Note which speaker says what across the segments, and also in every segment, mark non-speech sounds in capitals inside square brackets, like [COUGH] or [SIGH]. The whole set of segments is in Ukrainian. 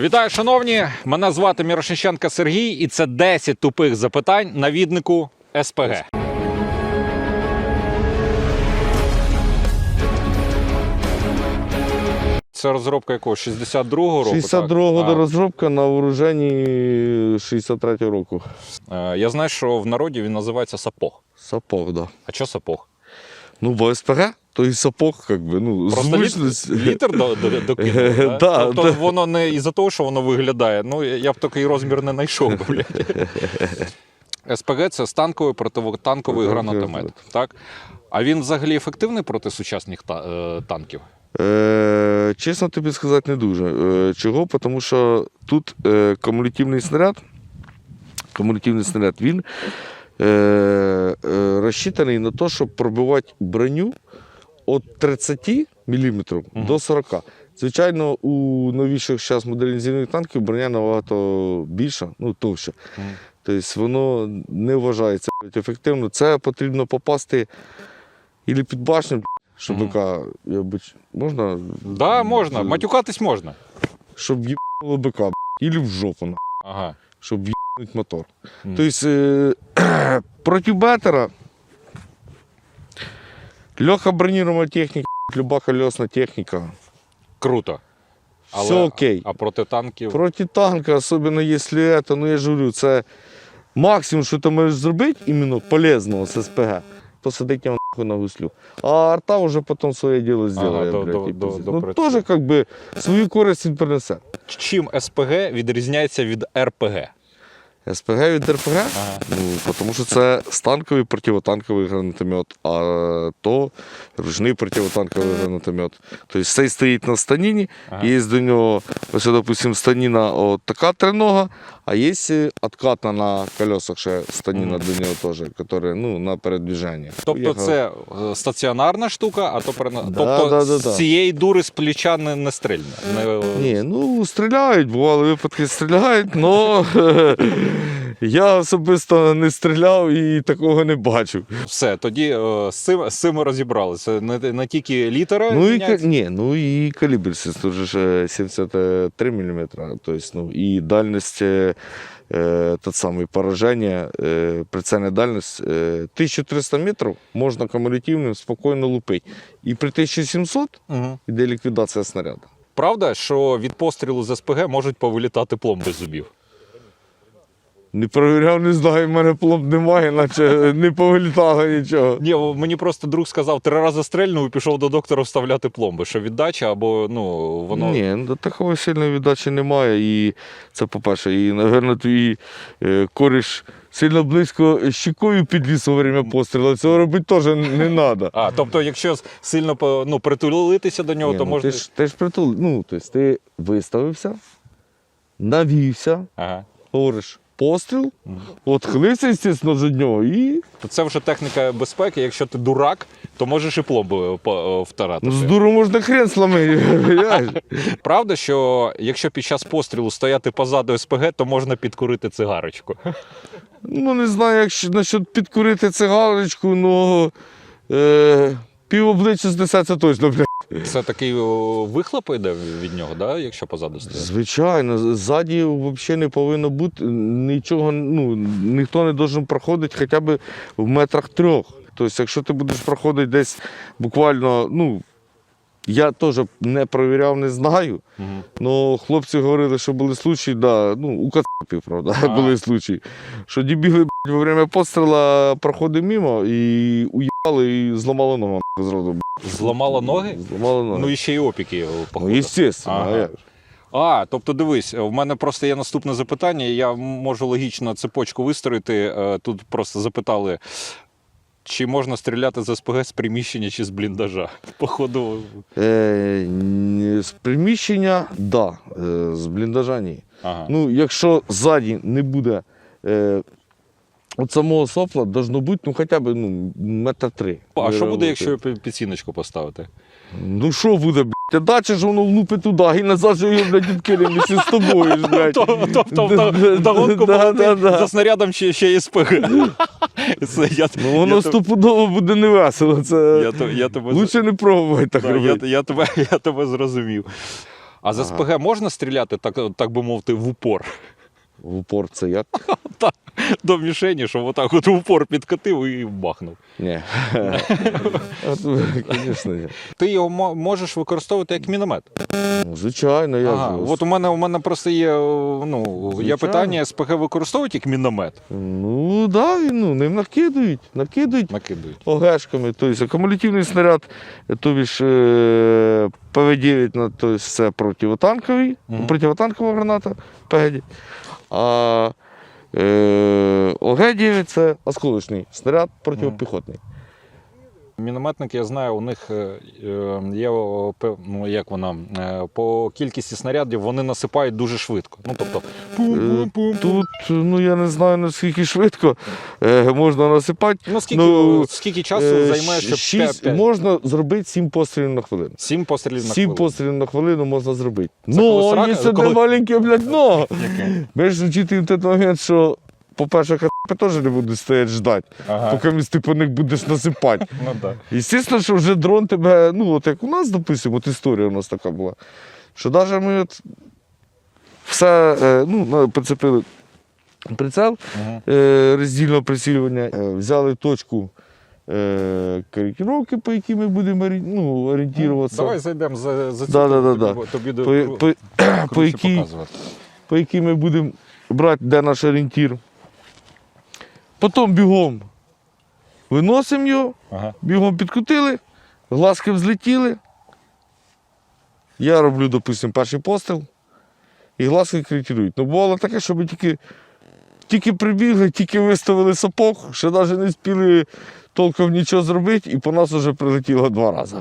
Speaker 1: Вітаю, шановні! Мене звати Мірошниченко Сергій, і це 10 тупих запитань на віднику СПГ. Це розробка якого? 62-го року?
Speaker 2: 62-го
Speaker 1: так?
Speaker 2: розробка на вооруженні 63-го року.
Speaker 1: Е, Я знаю, що в народі він називається сапог.
Speaker 2: Сапог, да.
Speaker 1: А що сапог?
Speaker 2: Ну, бо СПГ, то і сапог, как би, ну,
Speaker 1: Просто літер до, до, докинули, да?
Speaker 2: Да,
Speaker 1: тобто
Speaker 2: да.
Speaker 1: воно не із-за того, що воно виглядає. Ну, я б такий розмір не знайшов. би, блядь. СПГ це станковий противотанковий гранатомет. Так? А він взагалі ефективний проти сучасних та- е, танків?
Speaker 2: Е, чесно тобі сказати, не дуже. Е, чого? Тому що тут е, кумулятивний снаряд, кумулятивний снаряд, він е, е, розчитаний на те, щоб пробивати броню від 30 мм до 40 Звичайно, у новіших зараз модернізованих танків броня набагато більша, ну товща. Тобто воно не вважається ефективно. Це потрібно попасти ілі під башню, щоб бика, можна?
Speaker 1: Да, можна. Матюкатись можна.
Speaker 2: Щоб їбало бика, ілі в жопу,
Speaker 1: Ага.
Speaker 2: щоб їбнуть мотор. Тобто е, [CLEARS THROAT] проти бетера легка бронирована техніка, люба колесна техніка.
Speaker 1: Круто.
Speaker 2: Все окей.
Speaker 1: А проти танків.
Speaker 2: Проти танка, особливо якщо це, ну я ж говорю, це максимум, що ти можеш зробити іменно полезного з СПГ, посадити його нахуй на гуслю. А арта вже потім своє діло зробить.
Speaker 1: до- до- до
Speaker 2: ну, теж как би, свою користь він принесе.
Speaker 1: Чим СПГ відрізняється від РПГ?
Speaker 2: СПГ від РПГ?
Speaker 1: Ага.
Speaker 2: Ну, тому що це станковий противотанковий гранатомет, а то ручний противотанковий гранатомет. Тобто цей стоїть на станіні,
Speaker 1: Ага.
Speaker 2: є до нього, ось, допустим, станіна от така тринога, а є е, откатна на колесах ще станіна до нього теж, яка ну, на передвіження.
Speaker 1: Тобто
Speaker 2: Поїхав.
Speaker 1: це е, стаціонарна штука, а то перена...
Speaker 2: Да,
Speaker 1: тобто
Speaker 2: да, да,
Speaker 1: з
Speaker 2: да.
Speaker 1: цієї дури з плеча не, не стрільне. Не...
Speaker 2: Ні, ну стріляють, бували випадки стріляють, але [LAUGHS] я особисто не стріляв і такого не бачив.
Speaker 1: Все, тоді е, з цим, з цим розібралися. Не, не тільки літера.
Speaker 2: Ну і, ка- ні, ну і калібр тут же ж е, 73 мм, тобто, ну, і дальність е, е, тот самий пораження, е, прицельна дальність е, 1300 метрів можна кумулятивним спокійно лупити. І при 1700
Speaker 1: Мгм.
Speaker 2: йде ліквідація снаряду.
Speaker 1: Правда, що від пострілу з СПГ можуть повилітати пломби з зубів.
Speaker 2: Не перевіряв, не знаю, в мене пломб немає, наче не повилітало нічого.
Speaker 1: Ні, мені просто друг сказав, три рази стрельнув і пішов до доктора вставляти пломби, що віддача або ну воно.
Speaker 2: Ні, ну, такої сильної віддачі немає. І це по-перше, і, напевно, твій е, коріш сильно близько щекою підліз во время пострілу. Цього робити теж не треба.
Speaker 1: А, тобто, якщо сильно ну, притулитися до нього,
Speaker 2: Ні,
Speaker 1: то
Speaker 2: ну,
Speaker 1: можна.
Speaker 2: ти, ж, ти ж притул, ну, тобто ти виставився, навівся,
Speaker 1: Ага.
Speaker 2: говориш постріл,
Speaker 1: Мгм.
Speaker 2: отхилився, звісно, від нього і
Speaker 1: То це вже техніка безпеки. Якщо ти дурак, то можеш і пломбу е, втирати.
Speaker 2: ну, з дуру можна хрен сломити. [LAUGHS]
Speaker 1: Правда, що якщо під час пострілу стояти позаду СПГ, то можна підкурити цигарочку.
Speaker 2: Ну, не знаю, якщо насчет підкурити цигарочку, ну е, пів обличчя знесеться точно.
Speaker 1: Це такий вихлоп йде від нього, да? якщо позаду стоїть.
Speaker 2: Звичайно, ззаді взагалі не повинно бути нічого, ну, ніхто не має проходити хоча б в метрах трьох. Тобто, якщо ти будеш проходити десь буквально, ну, я теж не перевіряв, не знаю. Ну, хлопці говорили, що були случаї, да, ну, у кацапів, правда,
Speaker 1: А. [LAUGHS]
Speaker 2: були случаї. Що дебіли б***ь, во время постріла проходив мимо і уїбали і зламали ногу зразу. б***ь.
Speaker 1: Зламало ноги?
Speaker 2: Зламали ноги.
Speaker 1: Ну і ще й опіки, о,
Speaker 2: Ну,
Speaker 1: походу.
Speaker 2: естественно,
Speaker 1: Ага.
Speaker 2: а як?
Speaker 1: А, тобто дивись, в мене просто є наступне запитання. Я можу логічно цепочку вистроїти. Е, Тут просто запитали, чи можна стріляти з СПГ з приміщення чи з бліндажа. [LAUGHS] Походу,
Speaker 2: Е, з приміщення, да, е, з бліндажа ні.
Speaker 1: ага.
Speaker 2: Ну, якщо ззаді не буде е, от самого сопла, должно бути ну, хоча б ну, метр три.
Speaker 1: а що буде, якщо пі- підсіночку поставити?
Speaker 2: Ну що буде, блядь? А дача ж воно влупить туди, і назад же його, блядь, відкинемо з тобою, ж, блядь.
Speaker 1: Тобто в догонку за снарядом ще, ще є СПГ. [LAUGHS]
Speaker 2: Ну воно стопудово буде невесело. Це лучше не пробувати так робити. [LAUGHS]
Speaker 1: я, тебе, зрозумів. А з
Speaker 2: Ага.
Speaker 1: СПГ можна стріляти, так, так би мовити, в упор
Speaker 2: В упор це як? [LAUGHS]
Speaker 1: до мішені, щоб отак от в упор підкатив і бахнув.
Speaker 2: Ні. [LAUGHS] Звісно, ні.
Speaker 1: Ти його мо- можеш використовувати як міномет.
Speaker 2: Ну, Звичайно, як.
Speaker 1: Ага, от у мене у мене просто є ну, є
Speaker 2: Звичайно.
Speaker 1: питання: СПГ використовують як міномет?
Speaker 2: Ну, так, да, він, ну, ним накидують, накидують
Speaker 1: Накидують.
Speaker 2: ОГшками. Тобто акумулятивний снаряд, тобі ж е, ПВ-9 ну, тобто це противотанковий,
Speaker 1: Мгм.
Speaker 2: противотанкова граната ПГ. А е, ОГ-9 це осколочний снаряд протипіхотний.
Speaker 1: Мінометники, я знаю, у них е, е, є ну, як вона, е, по кількості снарядів вони насипають дуже швидко. Ну, тобто.
Speaker 2: Тут, ну я не знаю наскільки швидко можна насипати.
Speaker 1: Ну, скільки,
Speaker 2: ну,
Speaker 1: скільки часу займає, щоб
Speaker 2: шість-
Speaker 1: 5,
Speaker 2: можна зробити 7 пострілів на хвилину.
Speaker 1: 7 пострілів на
Speaker 2: Сім пострілів на хвилину можна зробити.
Speaker 1: Це
Speaker 2: ну, якщо
Speaker 1: коли-
Speaker 2: ти блядь, но. Ви ж вчити той момент, що, по-перше, теж не будуть стояти ждати,
Speaker 1: Ага.
Speaker 2: поки між ти по них будеш насипати. [LAUGHS]
Speaker 1: Ну, да.
Speaker 2: Звісно, що вже дрон тебе, ну, от як у нас, допустимо, от історія у нас така була, що навіть ми от все е, ну, прицепили прицел
Speaker 1: Мгм.
Speaker 2: е, роздільного прицілювання, е, взяли точку е, по якій ми будемо ну, орієнтуватися.
Speaker 1: Давай зайдемо за, за цю
Speaker 2: Да, да, да,
Speaker 1: тобі,
Speaker 2: да.
Speaker 1: тобі
Speaker 2: По,
Speaker 1: до-
Speaker 2: по, по, якій, по якій ми будемо брати, де наш орієнтір. Потім бігом виносимо його,
Speaker 1: Ага.
Speaker 2: бігом підкрутили, глазки взлетіли. Я роблю, допустимо, перший постріл, і глазки коректирують. Ну, бувало таке, що ми тільки, тільки прибігли, тільки виставили сапог, ще навіть не спіли толком нічого зробити, і по нас вже прилетіло два рази.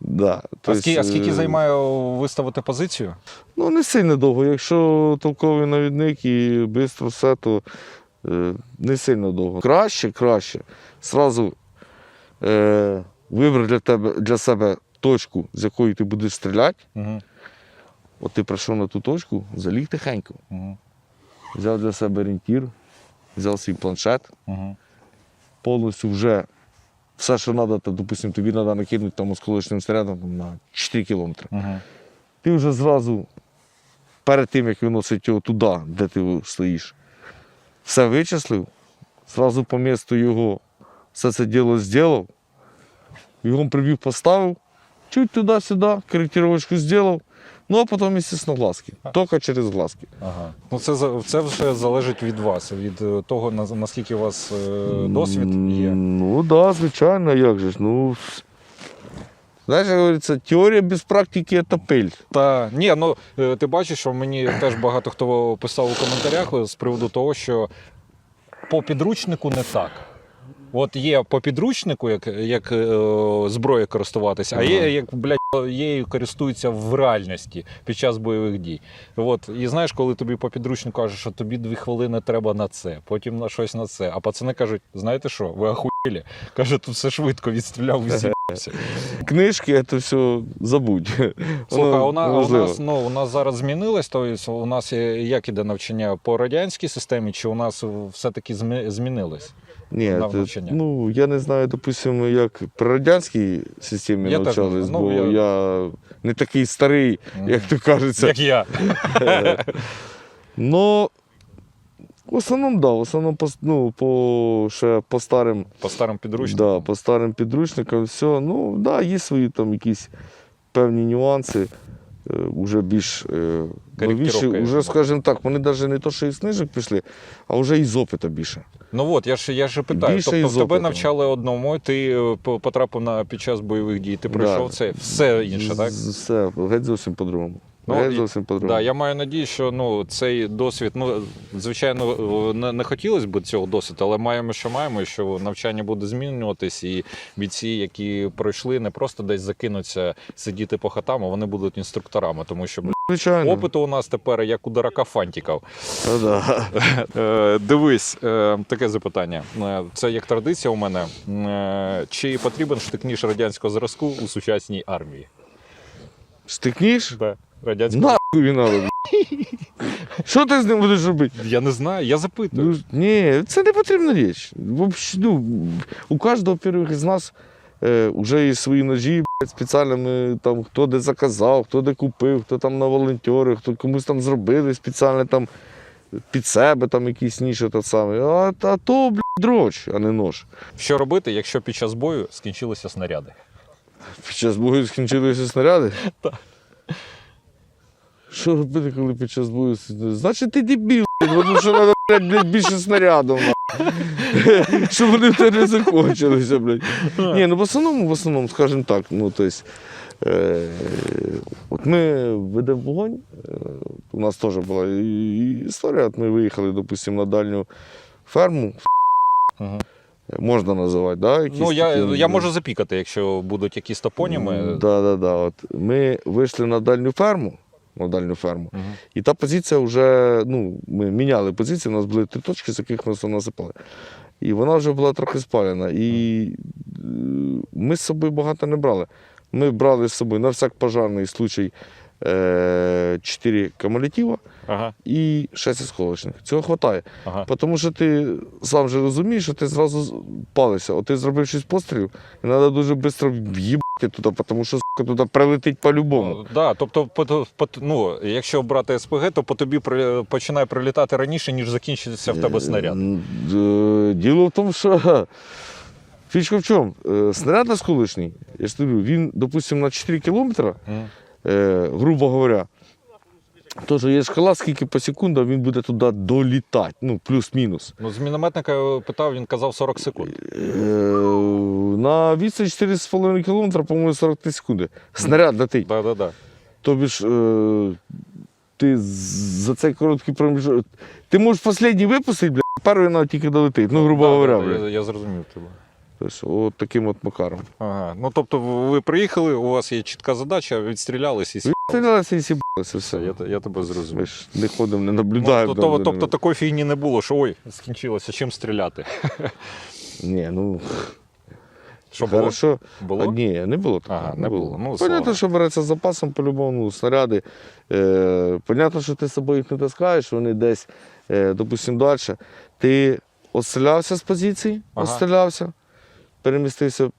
Speaker 2: Да.
Speaker 1: А,
Speaker 2: Тобто,
Speaker 1: скільки, а скільки
Speaker 2: е,
Speaker 1: займає виставити позицію?
Speaker 2: Ну, не сильно довго. Якщо толковий навідник і швидко все, то не сильно довго. Краще, краще. Сразу е, вибрати для, тебе, для себе точку, з якої ти будеш стріляти.
Speaker 1: Угу.
Speaker 2: От ти прийшов на ту точку, заліг тихенько.
Speaker 1: Угу.
Speaker 2: Взяв для себе орієнтір, взяв свій планшет,
Speaker 1: Угу.
Speaker 2: повністю вже все, що треба, то, допустим, тобі треба накинути там осколочним снарядом там, на 4 кілометри.
Speaker 1: Угу.
Speaker 2: ти вже зразу перед тим, як виносить його туди, де ти стоїш, все вичислив, зразу по місту його все це діло зробив, його прибіг поставив, чуть туди-сюди, коректировочку зробив, ну а потім, звісно, глазки. Тільки через глазки.
Speaker 1: Ага. Ну це, це вже залежить від вас, від е, того, наскільки у вас е, досвід є.
Speaker 2: Ну так, да, звичайно, як же ж. Ну, знаєш, говориться, теорія без практики це пиль.
Speaker 1: Та ні, ну е, ти бачиш, що мені теж багато хто писав у коментарях з приводу того, що по підручнику не так. От є по підручнику, як, як е, зброєю користуватися, а є як блядь, її користуються в реальності під час бойових дій. От і знаєш, коли тобі по підручнику кажуть, що тобі дві хвилини треба на це, потім на щось на це. А пацани кажуть, знаєте що, ви ахуєлі? Каже, тут все швидко відстріляв і. [LAUGHS]
Speaker 2: Книжки, це все забудь.
Speaker 1: Слухай, у нас, у нас, ну, у нас зараз змінилось, тобто у нас як іде навчання по радянській системі, чи у нас все-таки змі- змінилось?
Speaker 2: Ні, це-
Speaker 1: навчання?
Speaker 2: ну я не знаю, допустимо, як при радянській системі
Speaker 1: Я теж не
Speaker 2: навчались,
Speaker 1: знаю.
Speaker 2: бо
Speaker 1: Ну,
Speaker 2: я...
Speaker 1: я-
Speaker 2: не такий старий, як то кажеться.
Speaker 1: Як я. [LAUGHS]
Speaker 2: Ну, в основному, да, в основному по, ну, по, ще по старим,
Speaker 1: По старим підручникам.
Speaker 2: да, по старим підручникам, все. Ну, да, є свої там якісь певні нюанси. е, Уже більш е, новіші,
Speaker 1: я
Speaker 2: скажімо так, вони навіть не то, що із книжок пішли, а вже із опиту більше.
Speaker 1: Ну от, я ж я ж питаю.
Speaker 2: Більше
Speaker 1: тобто тебе навчали одному, ти е, потрапив на під час бойових дій, ти пройшов
Speaker 2: Да.
Speaker 1: це, все інше, так?
Speaker 2: Все, геть зовсім по-другому.
Speaker 1: Ну, і-
Speaker 2: зовсім по-другому.
Speaker 1: Да, я маю надію, що ну, цей досвід, ну, звичайно, не, не хотілося б цього досвіду, але маємо, що маємо, і що навчання буде змінюватись, і бійці, які пройшли, не просто десь закинуться сидіти по хатам, а вони будуть інструкторами, тому що
Speaker 2: Звичайно.
Speaker 1: опиту у нас тепер як у дурака фантіків.
Speaker 2: Да. [LAUGHS]
Speaker 1: Е, Дивись, е, таке запитання. Е, Це як традиція у мене. Чи потрібен штик-ніж радянського зразку у сучасній армії?
Speaker 2: Штикніш?
Speaker 1: Да. Радянського...
Speaker 2: Нахуй він надо. Що ти з ним будеш робити?
Speaker 1: Я не знаю, я запитую.
Speaker 2: Ну, ні, це не потрібна річ. Вообще, ну, у кожного, во-первых, із нас е, вже є свої ножі, блядь, спеціально ми там хто де заказав, хто де купив, хто там на волонтери, хто комусь там зробили спеціально там під себе там якісь ніші та саме. А, а то, блядь, дроч, а не нож.
Speaker 1: Що робити, якщо під час бою скінчилися снаряди?
Speaker 2: Під час бою скінчилися снаряди? [LAUGHS] Так. Що робити, коли під час бою? с- Значить, ти дебіл, тому що треба блядь, блядь, більше снарядів. [LAUGHS] Щоб вони в тебе не закончилися, блядь. Ні, ну в основному, в основному, скажімо так, ну то есть, е, от ми ведемо вогонь. Е, у нас теж була і- і історія. От ми виїхали, допустимо, на дальню ферму. Можна називати, да? якісь
Speaker 1: Ну, я,
Speaker 2: такі,
Speaker 1: я можу запікати, якщо будуть якісь топоніми.
Speaker 2: Да, да, да. От ми вийшли на дальню ферму. На дальню ферму.
Speaker 1: Мгм.
Speaker 2: І та позиція вже, ну, ми міняли позиції, у нас були три точки, з яких ми насипали. І вона вже була трохи спалена. І е, ми з собою багато не брали. Ми брали з собою на всяк пожарний случай е, 4 кумулятива
Speaker 1: Ага,
Speaker 2: і 6 осколочних. Цього вистачає.
Speaker 1: ага.
Speaker 2: Тому що ти сам же розумієш, що ти зразу палишся. От ти зробив 6 пострілів, і треба дуже швидко в'їбати туди, тому що сука, туди прилетить по-любому.
Speaker 1: Ну, Да, тобто, по, по, ну, якщо брати СПГ, то по тобі при, починає прилітати раніше, ніж закінчиться в тебе снаряд.
Speaker 2: Е, е, Діло в тому, що фішка в чому? Е, Снаряд осколочний, я ж тобі, він, допустимо, на 4 кілометри, е, грубо говоря, Тож є шкала, скільки по секундам він буде туди долітати, ну, плюс-мінус.
Speaker 1: Ну, з мінометника питав, він казав 40 секунд.
Speaker 2: Е, На відстань 4,5 км, по-моєму, 43 секунди. Снаряд летить.
Speaker 1: Да, да, да.
Speaker 2: Тобі ж е, ти за цей короткий проміжок. Ти можеш останній випустити, бля, перший вона тільки долетить. Ну, грубо говоря,
Speaker 1: да,
Speaker 2: бля.
Speaker 1: я, я зрозумів тебе.
Speaker 2: Тобто, от таким от макаром.
Speaker 1: Ага. Ну, тобто, ви приїхали, у вас є чітка задача, відстрілялись і сі-
Speaker 2: Стрілялися і сібалися,
Speaker 1: все. Я, те- я тебе
Speaker 2: Ми
Speaker 1: зрозумів.
Speaker 2: ж не ходимо, не
Speaker 1: Ну,
Speaker 2: там за
Speaker 1: тобто
Speaker 2: ними.
Speaker 1: такої фігні не було, що ой, скінчилося, чим стріляти.
Speaker 2: Ні, ну,
Speaker 1: Що було?
Speaker 2: хорошо.
Speaker 1: було?
Speaker 2: А, ні, не було такого.
Speaker 1: Ага, не було. Ну, слава.
Speaker 2: Понятно, що береться з запасом по-любому, снаряди. Е, понятно, що ти з собою їх не таскаєш, вони десь, е, допустимо, далі. Ти відстрілявся з позиції,
Speaker 1: Ага.
Speaker 2: відстрілявся, перемістився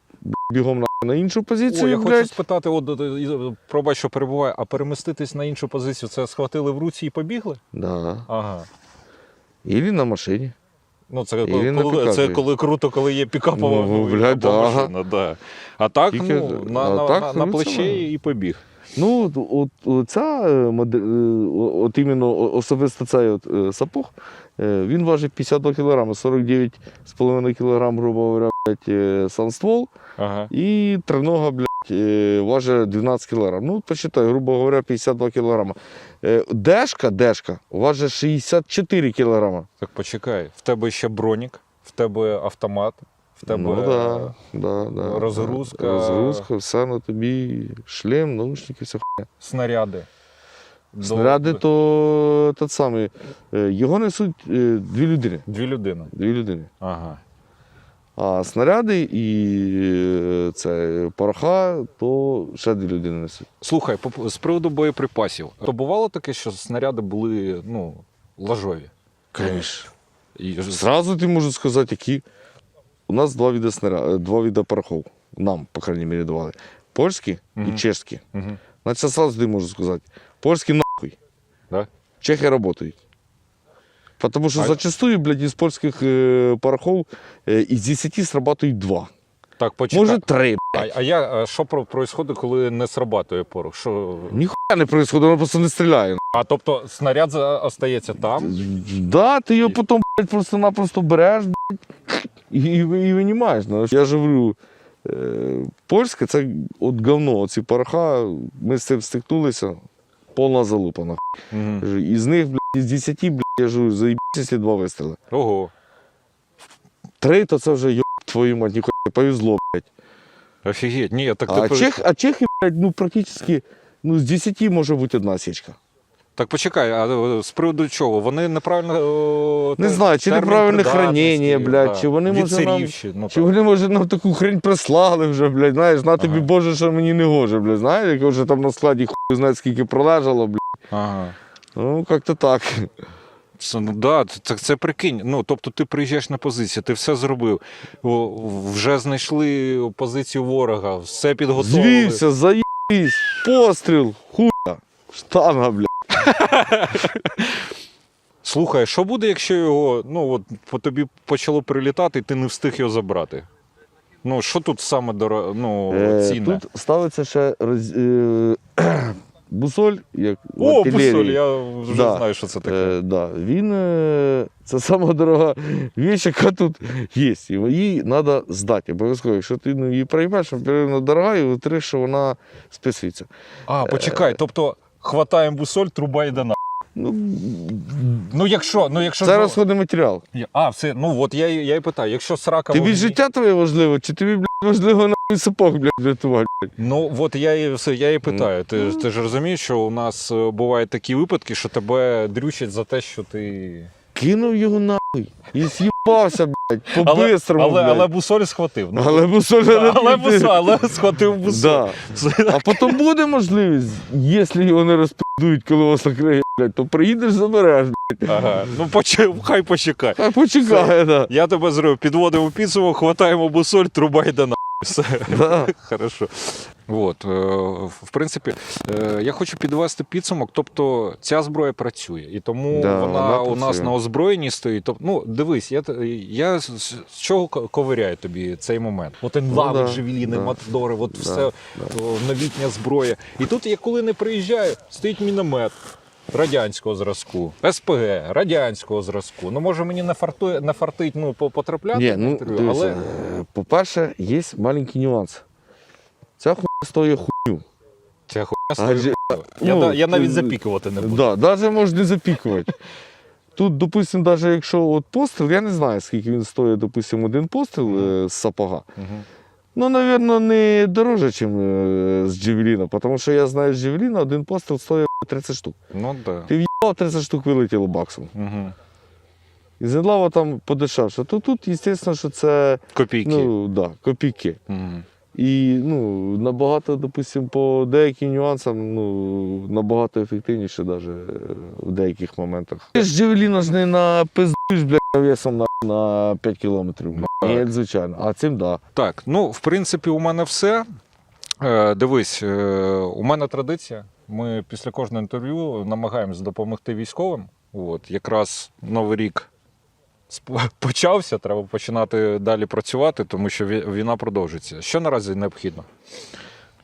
Speaker 2: бігом на, на іншу позицію.
Speaker 1: О, я хочу спитати, от, пробач, що перебуває, а переміститись на іншу позицію, це схватили в руці і побігли?
Speaker 2: Да.
Speaker 1: Ага.
Speaker 2: Ілі на машині.
Speaker 1: Ну, це,
Speaker 2: він на
Speaker 1: коли, це коли круто, коли є пікапова
Speaker 2: Ну, да.
Speaker 1: машина. Да. А так,
Speaker 2: Тільки-
Speaker 1: ну, на,
Speaker 2: а
Speaker 1: на,
Speaker 2: так,
Speaker 1: на, на
Speaker 2: це
Speaker 1: плече і побіг.
Speaker 2: Ну, от, от ця е, модель, е, от іменно особисто цей от, е, сапог, е, він важить 52 кг, 49,5 кг, грубо говоря, блядь, е, санствол,
Speaker 1: Ага.
Speaker 2: і тринога, блядь, е, важить 12 кг. Ну, почитай, грубо говоря, 52 кг. Е, Дешка, дешка, важить 64 кг.
Speaker 1: Так почекай, в тебе ще бронік, в тебе автомат, в тебе
Speaker 2: Ну, да, да, да,
Speaker 1: розгрузка.
Speaker 2: Розгрузка, все на тобі, шлем, наушники, все
Speaker 1: снаряди.
Speaker 2: Снаряди
Speaker 1: до-
Speaker 2: то тот самий. е, Його несуть е, дві людини.
Speaker 1: Дві людини.
Speaker 2: Дві людини.
Speaker 1: Ага.
Speaker 2: А снаряди і е, це пороха, то ще дві людини несуть.
Speaker 1: Слухай, з приводу боєприпасів. То бувало таке, що снаряди були ну, лажові.
Speaker 2: Звісно.
Speaker 1: І...
Speaker 2: Зразу ти можу сказати, які. У нас два види снаряд, два види порохов. Нам, по крайній мірі, давали. Польські
Speaker 1: Мгм.
Speaker 2: і чешські.
Speaker 1: Угу.
Speaker 2: На це зразу ти можу сказати. Польські нахуй.
Speaker 1: Да?
Speaker 2: Чехи працюють. Тому що
Speaker 1: А-
Speaker 2: зачастую, блядь, із польських е, порохов е, із 10 срабатують два.
Speaker 1: Так, почекай.
Speaker 2: Може, три.
Speaker 1: А, а я, а що про происходить, коли не срабатує порох? Що...
Speaker 2: Ніхуя не відбувається, воно просто не стріляє.
Speaker 1: А тобто снаряд за- остається там.
Speaker 2: Да, ти його потім блядь, просто-напросто береш блядь, і, і, і винімаєш. Ну, Я ж говорю, е, польське це от говно, оці пороха, ми з цим стикнулися, повна залупа. нахуй.
Speaker 1: Угу.
Speaker 2: Кажу, Із них, блядь, із 10, блядь, я ж говорю, заїбіться, якщо два вистріли.
Speaker 1: Ого.
Speaker 2: Три, то це вже йоб твою мать, ніхуя повезло. Блядь.
Speaker 1: Офігеть. Ні, так
Speaker 2: А,
Speaker 1: ти...
Speaker 2: чех, а чехи, блядь, ну практично ну, з 10 може бути одна січка.
Speaker 1: Так почекай, а е, з приводу чого? Вони неправильно. о,
Speaker 2: Не
Speaker 1: те-
Speaker 2: знаю, чи
Speaker 1: термін
Speaker 2: неправильне
Speaker 1: придатності,
Speaker 2: хранення, блядь, чи вони, може, нам-
Speaker 1: Ну,
Speaker 2: Чи
Speaker 1: так.
Speaker 2: вони, може, нам таку хрень прислали вже, блядь, знаєш, на тобі
Speaker 1: Ага.
Speaker 2: Боже, що мені не гоже, блядь, знаєш, як вже там на складі хуй знає, скільки пролежало, блядь.
Speaker 1: Ага.
Speaker 2: Ну, як-то так.
Speaker 1: Це, ну, да, це, це прикинь. Ну, тобто ти приїжджаєш на позицію, ти все зробив. О, вже знайшли позицію ворога, все підготовили.
Speaker 2: Звівся, заїбись, постріл, хуя, штанга, бля. [LAUGHS]
Speaker 1: Слухай, що буде, якщо його, ну от по тобі почало прилітати, і ти не встиг його забрати? Ну, що тут саме доро... ну,
Speaker 2: Е,
Speaker 1: цінне?
Speaker 2: Тут ставиться ще роз... е, бусоль, як
Speaker 1: О,
Speaker 2: артилерії.
Speaker 1: бусоль, я вже
Speaker 2: Да.
Speaker 1: знаю, що це таке.
Speaker 2: Е, да. Він е, це сама дорога річ, яка тут є. І її треба здати. Обов'язково. Якщо ти ну, її проїбеш, вона дорога, і витри, що вона списується.
Speaker 1: А, почекай, тобто хватаємо бусоль, труба йде на.
Speaker 2: Ну,
Speaker 1: Ну, якщо, ну, якщо
Speaker 2: це розходний матеріал.
Speaker 1: А, все, ну от я, я і питаю, якщо срака.
Speaker 2: Тобі
Speaker 1: вогні-
Speaker 2: життя твоє важливо, чи тобі блядь, важливо сапог блядь, врятувати?
Speaker 1: Ну от я і все, я і питаю. Ти, ж- ти ж розумієш, що у нас е, бувають такі випадки, що тебе дрючать за те, що ти.
Speaker 2: Кинув його нахуй і з'їбався, блядь,
Speaker 1: Але,
Speaker 2: по-бистрому,
Speaker 1: але,
Speaker 2: блядь.
Speaker 1: але бусоль схватив. Ну,
Speaker 2: Але бусоль
Speaker 1: але,
Speaker 2: не
Speaker 1: бусоль, але схватив бусоль.
Speaker 2: Да. А потім буде можливість, якщо його не розпидують, коли вас накриє, блядь, то приїдеш, забереш. блядь.
Speaker 1: Ага. Ну почекай, хай почекай.
Speaker 2: Хай почекає, да.
Speaker 1: Я тебе зробив, підводимо підсумок, хватаємо бусоль, труба йде на. Все.
Speaker 2: Да. [LAUGHS]
Speaker 1: Хорошо. От, е, в принципі, е, я хочу підвести підсумок. Тобто ця зброя працює, і тому
Speaker 2: Да,
Speaker 1: вона,
Speaker 2: вона
Speaker 1: у нас на озброєнні стоїть. Тобто, ну, дивись, я, я з, чого ковиряю тобі цей момент? От лави,
Speaker 2: да,
Speaker 1: джевеліни,
Speaker 2: да.
Speaker 1: матадори, от
Speaker 2: Да,
Speaker 1: все
Speaker 2: да.
Speaker 1: новітня зброя. І тут, я коли не приїжджаю, стоїть міномет. Радянського зразку, СПГ, радянського зразку. Ну, може, мені нафартує, нафартить ну, потрапляти
Speaker 2: Ні, ну, дивися,
Speaker 1: але
Speaker 2: е, по-перше, є маленький нюанс. Ця хуйня стоїть хуйню.
Speaker 1: ця хуйня стоїть. Я,
Speaker 2: ну,
Speaker 1: я навіть
Speaker 2: ти-
Speaker 1: запікувати не буду.
Speaker 2: Да, навіть можна не запікувати. Тут, допустимо, навіть якщо от постріл, я не знаю, скільки він стоїть, допустимо, один постріл е, з сапога.
Speaker 1: Мгм.
Speaker 2: Ну, напевно, не дороже, ніж з Джевеліна, тому що я знаю з Джевеліна один постріл стоїть 30 штук.
Speaker 1: Ну да.
Speaker 2: Ти в'їбав 30 штук вилетіло баксом.
Speaker 1: Угу.
Speaker 2: І зенлава там подешевше. То тут, звісно, що це
Speaker 1: Копійки.
Speaker 2: ну, да, копійки.
Speaker 1: Мгм.
Speaker 2: І ну, набагато, допустимо, по деяким нюансам ну, набагато ефективніше навіть в деяких моментах. Ти ж Джевеліна ж не напиздуєш, блядь, весом на, на 5 кілометрів. Ні, звичайно. А цим да.
Speaker 1: Так, ну в принципі, у мене все. Е, дивись, е, у мене традиція. Ми після кожного інтерв'ю намагаємось допомогти військовим. От, якраз Новий рік сп- [LAUGHS] почався, треба починати далі працювати, тому що ві- війна продовжується. Що наразі необхідно?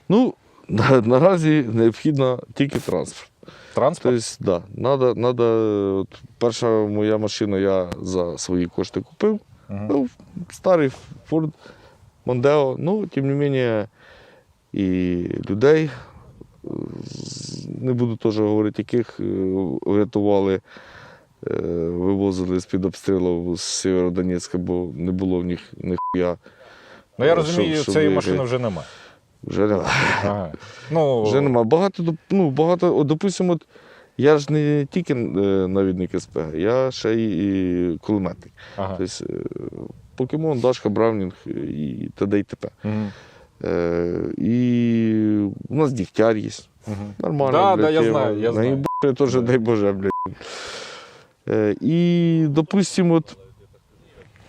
Speaker 2: Ну, на, [LAUGHS] наразі необхідно тільки транспорт.
Speaker 1: Транспорт?
Speaker 2: Тобто, да, надо, надо, от, перша моя машина я за свої кошти купив.
Speaker 1: Мгм.
Speaker 2: Ну, старий Ford Mondeo, ну, тим не менше, і людей, не буду теж говорити, яких е, врятували, е, вивозили з-під обстрілу з Сєвєродонецька, бо не було в них ніхуя.
Speaker 1: Ну я
Speaker 2: Е,
Speaker 1: розумію,
Speaker 2: щоб
Speaker 1: цієї машини вже немає.
Speaker 2: Вже нема.
Speaker 1: Ага. Ну,
Speaker 2: Вже нема. Багато, ну, багато, допустимо, от, я ж не тільки е, навідник СПГ, я ще й кулеметник.
Speaker 1: Ага.
Speaker 2: Тобто, е, покемон, Дашка, Браунінг і т.д. і т.п.
Speaker 1: Мгм.
Speaker 2: Е, і у нас дігтяр є.
Speaker 1: Мгм.
Speaker 2: Нормально.
Speaker 1: Да,
Speaker 2: блядь,
Speaker 1: да, я знаю, я знаю.
Speaker 2: Наїбать теж, дай Боже, блядь. Е, і, допустимо, от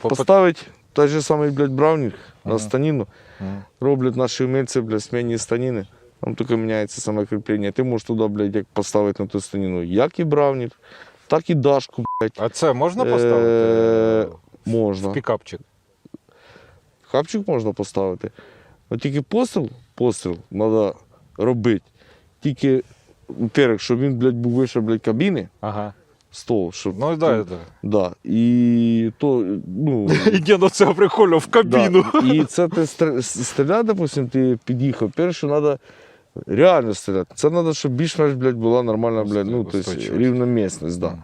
Speaker 1: По-
Speaker 2: поставить той же самий, блядь, Браунінг
Speaker 1: Ага.
Speaker 2: на станіну. Роблять наші умельці, блядь, смінні станіни. Там тільки міняється саме кріплення. Ти можеш туди, блядь, як поставити на ту станіну, як і Браунінг, так і Дашку, блядь,
Speaker 1: А це можна
Speaker 2: Е,
Speaker 1: поставити?
Speaker 2: можна.
Speaker 1: В пікапчик.
Speaker 2: Хапчик можна поставити. От тільки постріл, постріл треба робити. Тільки, во-первых, щоб він, блядь, був вище, блядь, кабіни
Speaker 1: Ага.
Speaker 2: Того, щоб.
Speaker 1: Ну да, да.
Speaker 2: да. І то, ну.
Speaker 1: Іди до цього приколю в кабіну.
Speaker 2: Да. І це ти стр- стріляти, допустим, ти під'їхав. Перше, треба реально стріляти. Це треба, щоб більш-менш, блядь, була нормальна, блядь, ну, тобто, рівна місцевість, да.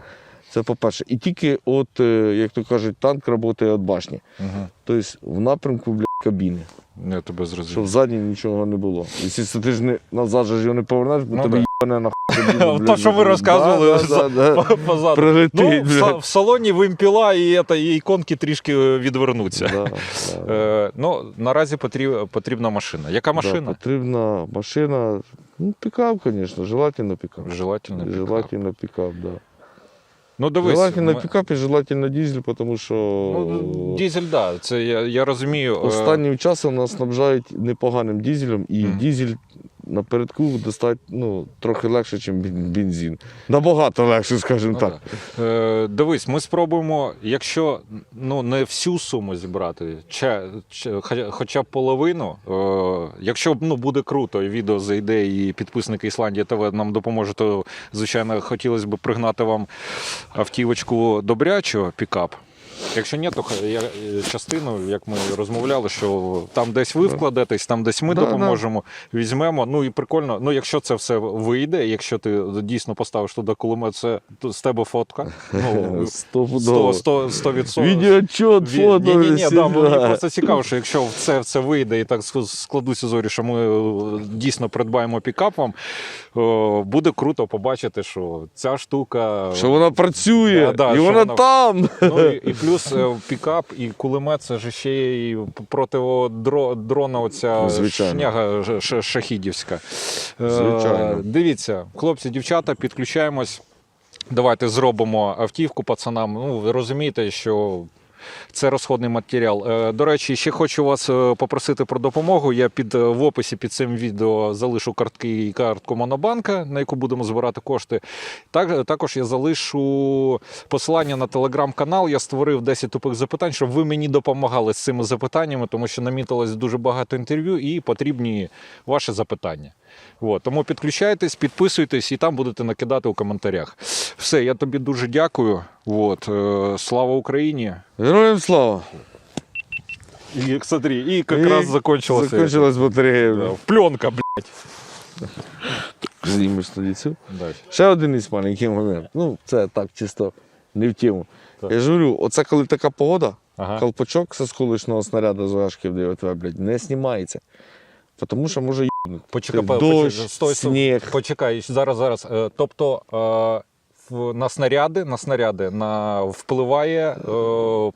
Speaker 2: Це по-перше. І тільки от, е, як то кажуть, танк працює від башні.
Speaker 1: Мгм.
Speaker 2: Тобто в напрямку, блядь, кабіни.
Speaker 1: Я тебе
Speaker 2: Щоб
Speaker 1: зрозумів.
Speaker 2: ззаді нічого не було. Якщо ти ж не назад же його не повернеш, бо
Speaker 1: Ну
Speaker 2: тобі на [LAUGHS]
Speaker 1: То, що ви розказували, [LAUGHS] Позаду. Ну, в, салоні вимпіла і, і іконки трішки е, відвернуться. [LAUGHS] Е, ну, наразі потрібна машина. Яка машина?
Speaker 2: потрібна машина. Ну, пікап, звісно, желательно пікап.
Speaker 1: Желательно. пікап.
Speaker 2: Да.
Speaker 1: Ну дивись.
Speaker 2: желательно
Speaker 1: ми-
Speaker 2: пікап і желательно дизель, тому що
Speaker 1: Ну, дізель, так, да, це я, я розумію. е,
Speaker 2: останнім часом нас снабжають непоганим дизелем, і
Speaker 1: Мгм.
Speaker 2: дизель напередку достать ну, трохи легше, ніж бензин. Набагато легше, скажімо
Speaker 1: Ну,
Speaker 2: так.
Speaker 1: Е, дивись, ми спробуємо, якщо ну, не всю суму зібрати, чи, чи, хоча- б половину. Е, якщо ну, буде круто, і відео зайде, і підписники Ісландії ТВ нам допоможуть, то, звичайно, хотілося б пригнати вам автівочку добрячого пікап. Якщо ні, то я е, частину, як ми розмовляли, що там десь ви вкладетесь, там десь ми
Speaker 2: Да, да.
Speaker 1: допоможемо, візьмемо. Ну і прикольно. Ну, якщо це все вийде, якщо ти дійсно поставиш туди кулемет, це то з тебе фотка. Ну, [LAUGHS]
Speaker 2: Стопудово.
Speaker 1: 100, 100, 100 відсотків.
Speaker 2: Відеоотчет, фото.
Speaker 1: Ні, ні, ні, да, мені просто цікаво, що якщо це, це вийде і так ск- складуться зорі, що ми е, дійсно придбаємо пікап вам, буде круто побачити, що ця штука.
Speaker 2: Що вона працює,
Speaker 1: Да, да,
Speaker 2: і
Speaker 1: що
Speaker 2: вона
Speaker 1: вона-
Speaker 2: там.
Speaker 1: Ну і, і плюс е, пікап і кулемет це ж ще й протидрона оця
Speaker 2: Звичайно.
Speaker 1: шняга шахідівська. Е,
Speaker 2: Звичайно.
Speaker 1: Дивіться, хлопці, дівчата, підключаємось. Давайте зробимо автівку пацанам. Ну, ви розумієте, що. Це розходний матеріал. Е, До речі, ще хочу вас е, попросити про допомогу. Я під е, в описі під цим відео залишу картки і картку Монобанка, на яку будемо збирати кошти. Так, також я залишу посилання на телеграм-канал. Я створив 10 тупих запитань, щоб ви мені допомагали з цими запитаннями, тому що намітилось дуже багато інтерв'ю і потрібні ваші запитання. От, тому підключайтесь, підписуйтесь і там будете накидати у коментарях. Все, я тобі дуже дякую. От, слава Україні!
Speaker 2: Героям слава.
Speaker 1: И, смотри, и как раз закончилось.
Speaker 2: Закончилась батарея.
Speaker 1: Да. Пленка, блядь.
Speaker 2: Знімеш тоді цю. Ще один із маленький момент. Ну, це так, чисто не в тему.
Speaker 1: Так.
Speaker 2: Я ж говорю, оце коли така погода,
Speaker 1: Ага.
Speaker 2: колпачок з осколочного снаряду з важків 9 блядь, не знімається. Тому що може їбнути.
Speaker 1: Почекай,
Speaker 2: дощ,
Speaker 1: почекай,
Speaker 2: сніг.
Speaker 1: Почекай, зараз, зараз. Е, Тобто е, на снаряди, на снаряди на, впливає е,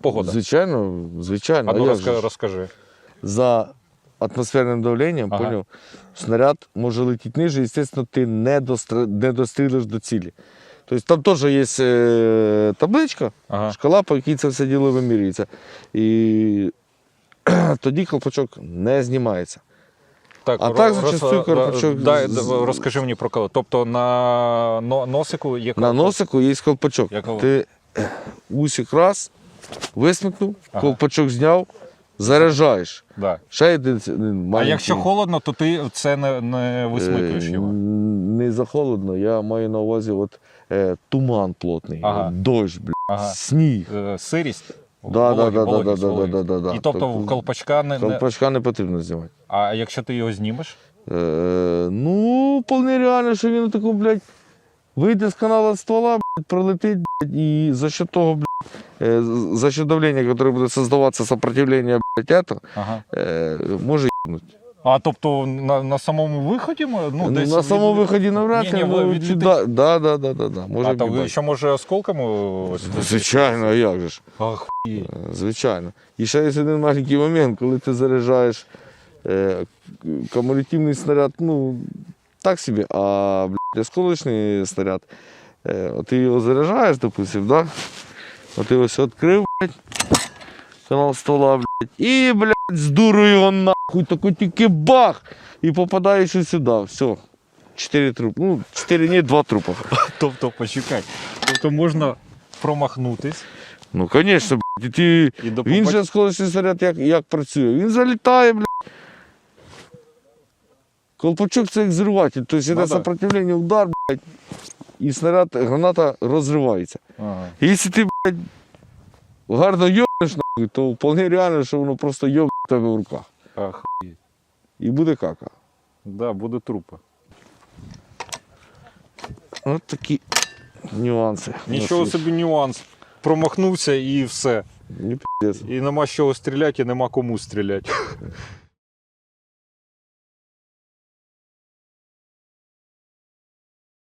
Speaker 1: погода.
Speaker 2: Звичайно, звичайно.
Speaker 1: А ну розка- розкажи.
Speaker 2: За атмосферним давленням,
Speaker 1: Ага.
Speaker 2: поняв, снаряд може летіти ниже, і, звісно, ти не, достр... не дострілиш до цілі. Тобто там теж є е, табличка,
Speaker 1: Ага.
Speaker 2: шкала, по якій це все діло вимірюється. І [CLEARS THROAT] тоді колпачок не знімається.
Speaker 1: Так,
Speaker 2: А так, зачастую колпачок
Speaker 1: дай, розкажи мені про коло. Тобто на носику є
Speaker 2: На носику є колпачок.
Speaker 1: Якого?
Speaker 2: Ти усік раз, висмикнув,
Speaker 1: Ага.
Speaker 2: колпачок зняв, заряджаєш.
Speaker 1: Да.
Speaker 2: Ще один один
Speaker 1: А якщо холодно, то ти це не, не висмикуєш
Speaker 2: Е,
Speaker 1: його.
Speaker 2: Не за холодно, я маю на увазі от, е, туман плотний,
Speaker 1: Ага.
Speaker 2: дощ, бля,
Speaker 1: Ага.
Speaker 2: сніг.
Speaker 1: Е, Сирість.
Speaker 2: Да, да, да, да, да, да, да, да, да.
Speaker 1: І тобто
Speaker 2: Так,
Speaker 1: колпачка не.
Speaker 2: Колпачка не потрібно знімати.
Speaker 1: А якщо ти його знімеш?
Speaker 2: Е, ну, вполне реально, що він таку, блядь, вийде з каналу ствола, блядь, пролетить, блядь, і за счет того, блядь, е, за счет давлення, яке буде создаватися сопротивлення, блядь, это,
Speaker 1: Ага.
Speaker 2: е, може
Speaker 1: А тобто на, на самому виході? Ну, десь
Speaker 2: на
Speaker 1: від-
Speaker 2: самому виході навряд
Speaker 1: Ні, ні,
Speaker 2: ли, ну,
Speaker 1: відлетить.
Speaker 2: чи да, да, да, да, да, да, може
Speaker 1: а там ще може осколками? ось-
Speaker 2: Звичайно, а як же ж.
Speaker 1: Ах, хуй.
Speaker 2: Е, Звичайно. І ще є один маленький момент, коли ти заряджаєш е, кумулятивний снаряд, ну, так собі, а блядь, осколочний снаряд, е, от ти його заряджаєш, допустим, да? От ти ось відкрив, блядь, канал ствола, блядь, і, блядь, з дурою його нахуй, тако тільки бах, і попадаєш сюди, все. Чотири трупи. Ну, чотири ні, два трупа. [LAUGHS]
Speaker 1: Тобто, почекай. Тобто можна промахнутись
Speaker 2: Ну, звісно, блядь, і ти
Speaker 1: і до
Speaker 2: Він же осколочний снаряд як, як працює? Він залітає, блядь. Колпачок це як зриватель, тобто йде
Speaker 1: Ну да.
Speaker 2: сопротивлення, удар, блядь, і снаряд, граната розривається.
Speaker 1: Ага.
Speaker 2: Якщо ти, блядь, гарно нахуй, то вполне реально, що воно просто йоб в тебе в руках.
Speaker 1: Ах,
Speaker 2: І буде кака.
Speaker 1: да, буде трупа.
Speaker 2: От такі нюанси.
Speaker 1: Нічого собі нюанс. Промахнувся і все.
Speaker 2: Не.
Speaker 1: І нема з чого стріляти, і нема кому стріляти.